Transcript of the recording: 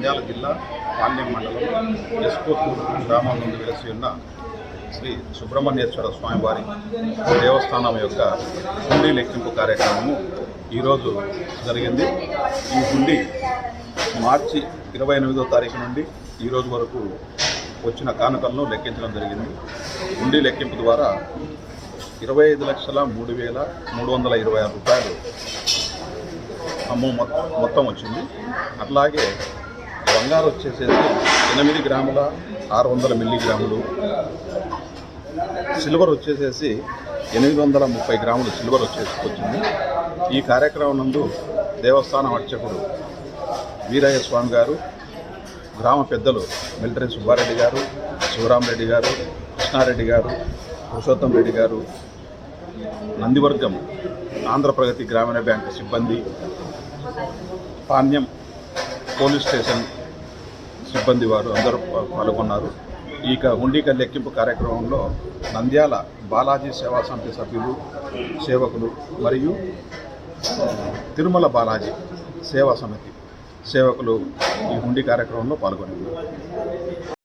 నంద్యాల జిల్లా పాండ్యం మండలం ఎస్కోతూరు గ్రామం నుండి ఉన్న శ్రీ సుబ్రహ్మణ్యేశ్వర స్వామివారి దేవస్థానం యొక్క హుండీ లెక్కింపు కార్యక్రమము ఈరోజు జరిగింది. ఈ హుండీ మార్చి ఇరవై ఎనిమిదో తారీఖు నుండి ఈరోజు వరకు వచ్చిన కానుకలను లెక్కించడం జరిగింది. హుండీ లెక్కింపు ద్వారా ఇరవై ఐదు లక్షల మూడు వేల మూడు వందల ఇరవై ఆరు రూపాయలు అమ్మో మొత్తం మొత్తం వచ్చింది. అట్లాగే బంగారు వచ్చేసేసి ఎనిమిది గ్రాముల ఆరు వందల మిల్లీగ్రాములు. సిల్వర్ వచ్చేసేసి ఎనిమిది వందల ముప్పై గ్రాములు సిల్వర్ వచ్చేసి వచ్చింది. ఈ కార్యక్రమం నందు దేవస్థానం అర్చకుడు వీరయ్య స్వామి గారు గ్రామ పెద్దలు మిలిటరీ సుబ్బారెడ్డి గారు శివరామరెడ్డి గారు కృష్ణారెడ్డి గారు పురుషోత్తం రెడ్డి గారు నందివర్గం ఆంధ్రప్రగతి గ్రామీణ బ్యాంక్ సిబ్బంది పాణ్యం పోలీస్ స్టేషన్ సిబ్బంది వారు అందరూ పాల్గొన్నారు. ఈ క- హుండీక లెక్కింపు కార్యక్రమంలో నంద్యాల బాలాజీ సేవా సమితి సభ్యులు సేవకులు మరియు తిరుమల బాలాజీ సేవా సమితి సేవకులు ఈ హుండీ కార్యక్రమంలో పాల్గొన్నారు.